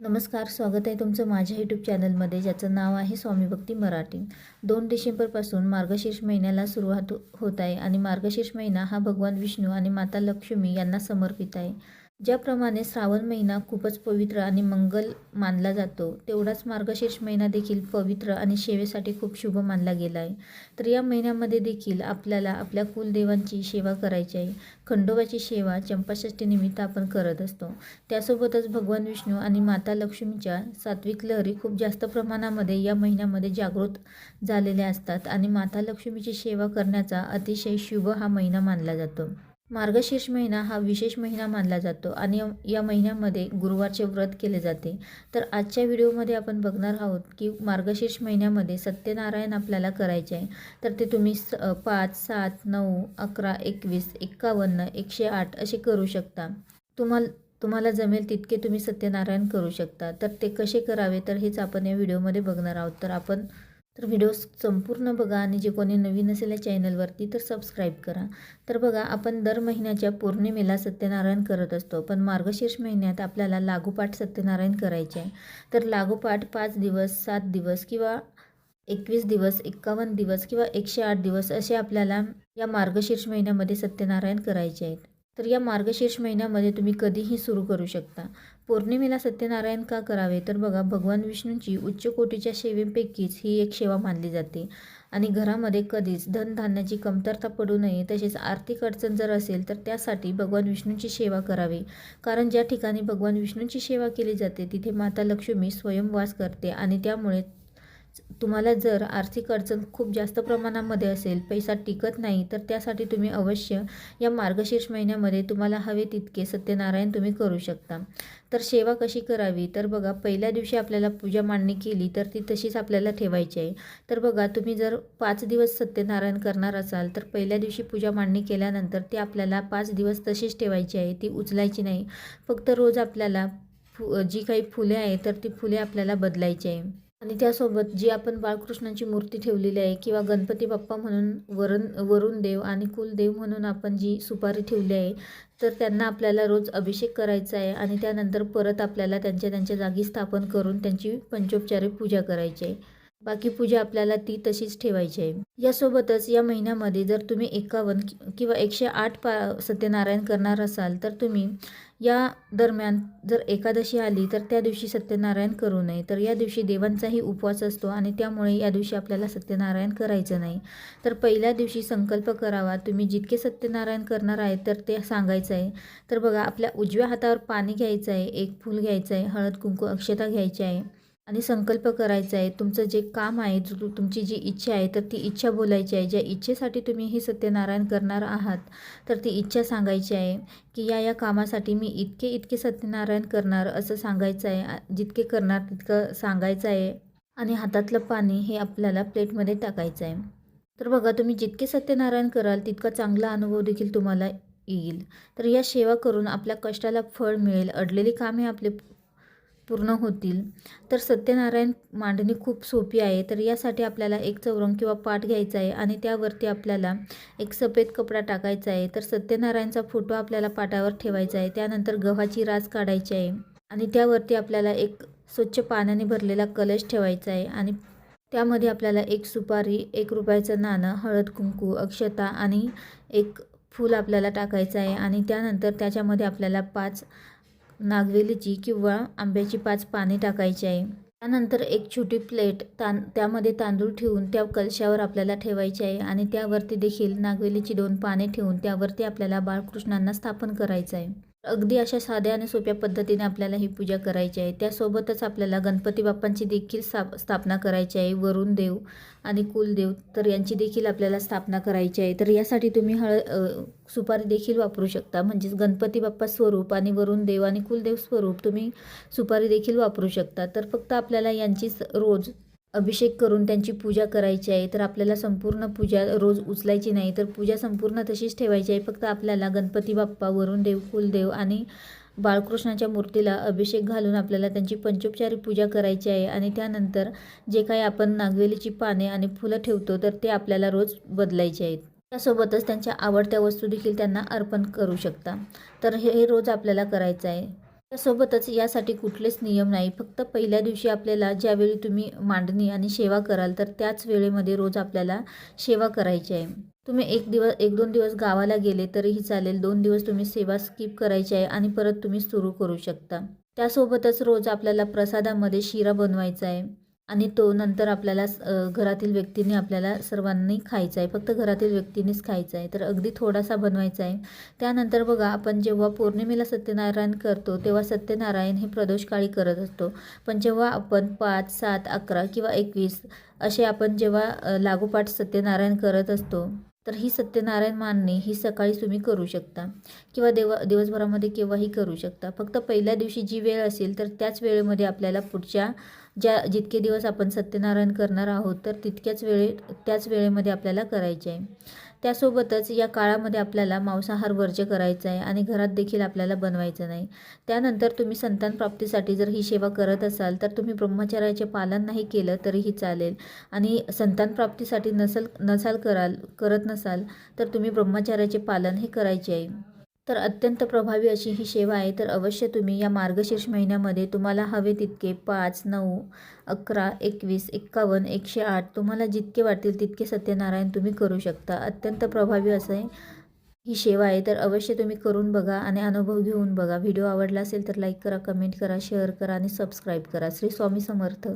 नमस्कार स्वागत आहे तुमचं माझ्या यूट्यूब चॅनलमध्ये ज्याचं नाव आहे स्वामी भक्ती मराठी. दोन डिसेंबरपासून मार्गशीर्ष महिन्याला सुरुवात होत आहे आणि मार्गशीर्ष महिना हा भगवान विष्णू आणि माता लक्ष्मी यांना समर्पित आहे. ज्याप्रमाणे श्रावण महिना खूपच पवित्र आणि मंगल मानला जातो तेवढाच मार्गशीर्ष महिना देखील पवित्र आणि सेवेसाठी खूप शुभ मानला गेला आहे. तर या महिन्यामध्ये देखील आपल्याला आपल्या कुलदेवांची सेवा करायची आहे. खंडोबाची सेवा चंपाषष्टीनिमित्त आपण करत असतो. त्यासोबतच भगवान विष्णू आणि माता लक्ष्मीच्या सात्विक लहरी खूप जास्त प्रमाणामध्ये या महिन्यामध्ये जागृत झालेल्या असतात आणि माता लक्ष्मीची सेवा करण्याचा अतिशय शुभ हा महिना मानला जातो. मार्गशीर्ष महिना हा विशेष महिना मानला जातो आणि या- महिन्यामध्ये गुरुवारचे व्रत केले जाते. तर आजच्या व्हिडिओमध्ये आपण बघणार आहोत की मार्गशीर्ष महिन्यामध्ये सत्यनारायण आपल्याला करायचे आहे. तर ते तुम्ही स पाच सात नऊ अकरा एकवीस एक्कावन्न एकशे आठ असे करू शकता. तुम्हाला तुम्हाला जमेल तितके तुम्ही सत्यनारायण करू शकता. तर ते कसे करावे? तर हेच आपण या व्हिडिओमध्ये बघणार आहोत. तर आपण तर व्हिडिओ संपूर्ण बघा आणि जे कोणी नवीन असेल या चॅनलवरती तर सबस्क्राईब करा. तर बघा आपण दर महिन्याच्या पौर्णिमेला सत्यनारायण करत असतो पण मार्गशीर्ष महिन्यात आपल्याला लागोपाठ सत्यनारायण करायचे आहे. तर लागोपाठ पाच दिवस सात दिवस किंवा एकवीस दिवस एक्कावन्न दिवस किंवा एकशे आठ दिवस असे आपल्याला या मार्गशीर्ष महिन्यामध्ये सत्यनारायण करायचे आहेत. तर या मार्गशीर्ष महिन्यामध्ये तुम्ही कधीही सुरू करू शकता. पौर्णिमेला सत्यनारायण का करावे? तर बघा भगवान विष्णूंची उच्च कोटीच्या सेवेपैकीच ही एक सेवा मानली जाते. आणि घरामध्ये कधीच धनधान्याची कमतरता पडू नये तसेच आर्थिक अडचण जर असेल तर त्यासाठी भगवान विष्णूंची सेवा करावी. कारण ज्या ठिकाणी भगवान विष्णूंची सेवा केली जाते तिथे माता लक्ष्मी स्वयंवास करते आणि त्यामुळे तुम्हाला जर आर्थिक अडचण खूप जास्त प्रमाणामध्ये असेल पैसा टिकत नाही तर त्यासाठी तुम्ही अवश्य या मार्गशीर्ष महिन्यामध्ये तुम्हाला हवे तितके सत्यनारायण तुम्ही करू शकता. तर सेवा कशी करावी? तर बघा पहिल्या दिवशी आपल्याला पूजा मांडणी केली तर ती तशीच आपल्याला ठेवायची आहे. तर बघा तुम्ही जर पाच दिवस सत्यनारायण करणार असाल तर पहिल्या दिवशी पूजा मांडणी केल्यानंतर ती आपल्याला पाच दिवस तशीच ठेवायची आहे ती उचलायची नाही. फक्त रोज आपल्याला फु जी काही फुले आहे तर ती फुले आपल्याला बदलायची आहे. आणि त्यासोबत जी आपण बाळकृष्णांची मूर्ती ठेवलेली आहे किंवा गणपती बाप्पा म्हणून वरण वरुण देव आणि कुलदेव म्हणून आपण जी सुपारी ठेवली आहे तर त्यांना आपल्याला रोज अभिषेक करायचा आहे आणि त्यानंतर परत आपल्याला त्यांच्या त्यांच्या जागी स्थापन करून त्यांची पंचोपचारिक पूजा करायची आहे. बाकी पूजा आपल्याला ती तशीच ठेवायची आहे. यासोबतच या महिन्यामध्ये जर तुम्ही एकावन्न किंवा एकशे आठ पा सत्यनारायण करणार असाल तर तुम्ही या दरम्यान जर एकादशी आली तर त्या दिवशी सत्यनारायण करू नये. तर या दिवशी देवांचाही उपवास असतो आणि त्यामुळे या दिवशी आपल्याला सत्यनारायण करायचं नाही. तर पहिल्या दिवशी संकल्प करावा. तुम्ही जितके सत्यनारायण करणार आहे तर ते सांगायचं आहे. तर बघा आपल्या उजव्या हातावर पाणी घ्यायचं आहे एक फूल घ्यायचं आहे हळद कुंकू अक्षता घ्यायची आहे. आणि संकल्प करायचा आहे. तुमचं जे काम आहे जो तुमची जी इच्छा आहे तर ती इच्छा बोलायची आहे. ज्या इच्छेसाठी तुम्ही हे सत्यनारायण करणार आहात तर ती इच्छा सांगायची आहे की या या कामासाठी मी इतके इतके सत्यनारायण करणार असं सांगायचं आहे. जितके करणार तितकं सांगायचं आहे. आणि हातातलं पाणी हे आपल्याला प्लेटमध्ये टाकायचं आहे. तर बघा तुम्ही जितके सत्यनारायण कराल तितका चांगला अनुभव देखील तुम्हाला येईल. तर या सेवा करून आपल्या कष्टाला फळ मिळेल. अडलेली कामे आपले पूर्ण होतील. तर सत्यनारायण मांडणी खूप सोपी आहे. तर यासाठी आपल्याला एक चौरंग किंवा पाट घ्यायचा आहे आणि त्यावरती आपल्याला एक सफेद कपडा टाकायचा आहे. तर सत्यनारायणचा फोटो आपल्याला पाटावर ठेवायचा आहे. त्यानंतर गव्हाची रास काढायची आहे आणि त्यावरती आपल्याला एक स्वच्छ पाण्याने भरलेला कलश ठेवायचा आहे आणि त्यामध्ये आपल्याला एक सुपारी एक रुपयाचं नाणं हळद कुंकू अक्षता आणि एक फूल आपल्याला टाकायचं आहे आणि त्यानंतर त्याच्यामध्ये आपल्याला पाच नागवेलीची किंवा आंब्याची पाच पाने टाकायची आहे. त्यानंतर एक छोटी प्लेट तां त्यामध्ये तांदूळ ठेवून त्या कलशावर आपल्याला ठेवायचे आहे आणि त्यावरती देखील नागवेलीची दोन पाने ठेवून त्यावरती आपल्याला बाळकृष्णांना स्थापन करायचं आहे. अगदी अशा साध्या आणि सोप्या पद्धतीने आपल्याला ही पूजा करायची आहे. त्यासोबतच आपल्याला गणपती बाप्पांची देखील स्थाप स्थापना करायची आहे. वरुण देव आणि कुलदेव तर यांची देखील आपल्याला स्थापना करायची आहे. तर यासाठी तुम्ही हळद सुपारी देखील वापरू शकता. म्हणजेच गणपती बाप्पा स्वरूप आणि वरुण देव आणि कुलदेव स्वरूप तुम्ही सुपारी देखील वापरू शकता. तर फक्त आपल्याला यांचीच रोज अभिषेक करून त्यांची पूजा करायची आहे तर आपल्याला संपूर्ण पूजा रोज उचलायची नाही तर पूजा संपूर्ण तशीच ठेवायची आहे. फक्त आपल्याला गणपती बाप्पा वरुण देव कुलदेव आणि बाळकृष्णाच्या मूर्तीला अभिषेक घालून आपल्याला त्यांची पंचोपचारी पूजा करायची आहे. आणि त्यानंतर जे काही आपण नागवेलीची पाने आणि फुलं ठेवतो तर ते आपल्याला रोज बदलायचे आहेत. त्यासोबतच त्यांच्या आवडत्या वस्तू देखील त्यांना अर्पण करू शकता. तर हे हे रोज आपल्याला करायचं आहे. त्यासोबतच यासाठी कुठलेच नियम नाही. फक्त पहिल्या दिवशी आपल्याला ज्यावेळी तुम्ही मांडणी आणि सेवा कराल तर त्याच वेळेमध्ये रोज आपल्याला सेवा करायची आहे. तुम्ही एक दिवस एक दोन दिवस गावाला गेले तरीही चालेल. दोन दिवस तुम्ही सेवा स्किप करायची आहे आणि परत तुम्ही सुरू करू शकता. त्यासोबतच रोज आपल्याला प्रसादामध्ये शिरा बनवायचा आहे. आणि तो नंतर आपल्याला घरातील व्यक्तींनी आपल्याला सर्वांनी खायचा आहे. फक्त घरातील व्यक्तींनीच खायचा आहे. तर अगदी थोडासा बनवायचा आहे. त्यानंतर बघा आपण जेव्हा पौर्णिमेला सत्यनारायण करतो तेव्हा सत्यनारायण हे प्रदोषकाळी करत असतो. पण जेव्हा आपण पाच सात अकरा किंवा एकवीस असे आपण जेव्हा लागोपाठ सत्यनारायण करत असतो तर ही सत्यनारायण मानणे ही सकाळी तुम्ही करू शकता. किंवा देव दिवसभरामध्ये केव्हाही करू शकता. फक्त पहिल्या दिवशी जी वेळ असेल तर त्याच वेळेमध्ये आपल्याला पुढच्या ज्या जितके दिवस आपण सत्यनारायण करणार आहोत तर तितक्याच वेळे त्याच वेळेमध्ये आपल्याला करायचे आहे त्यासोबतच या काळामध्ये आपल्याला मांसाहार वर्ज्य करायचा आहे आणि घरात देखील आपल्याला बनवायचं नाही. त्यानंतर तुम्ही संतान प्राप्तीसाठी जर ही सेवा करत असाल तर तुम्ही ब्रह्मचर्याचे पालन नाही केलं तरीही चालेल. आणि संतान प्राप्तीसाठी नसल नसाल कराल करत नसाल तर तुम्ही ब्रह्मचर्याचे पालन हे करायचे आहे तर अत्यंत प्रभावी अशी ही सेवा आहे. तर अवश्य तुम्ही या मार्गशीर्ष महिन्यामध्ये तुम्हाला हवे तितके पाच नऊ अकरा एकवीस एक्कावन्न एकशे आठ तुम्हाला जितके वाटतील तितके सत्यनारायण तुम्ही करू शकता. अत्यंत प्रभावी असं आहे. ही सेवा आहे. तर अवश्य तुम्ही करून बघा आणि अनुभव घेऊन बघा. व्हिडिओ आवडला असेल तर लाईक करा कमेंट करा शेअर करा आणि सबस्क्राईब करा. श्री स्वामी समर्थ.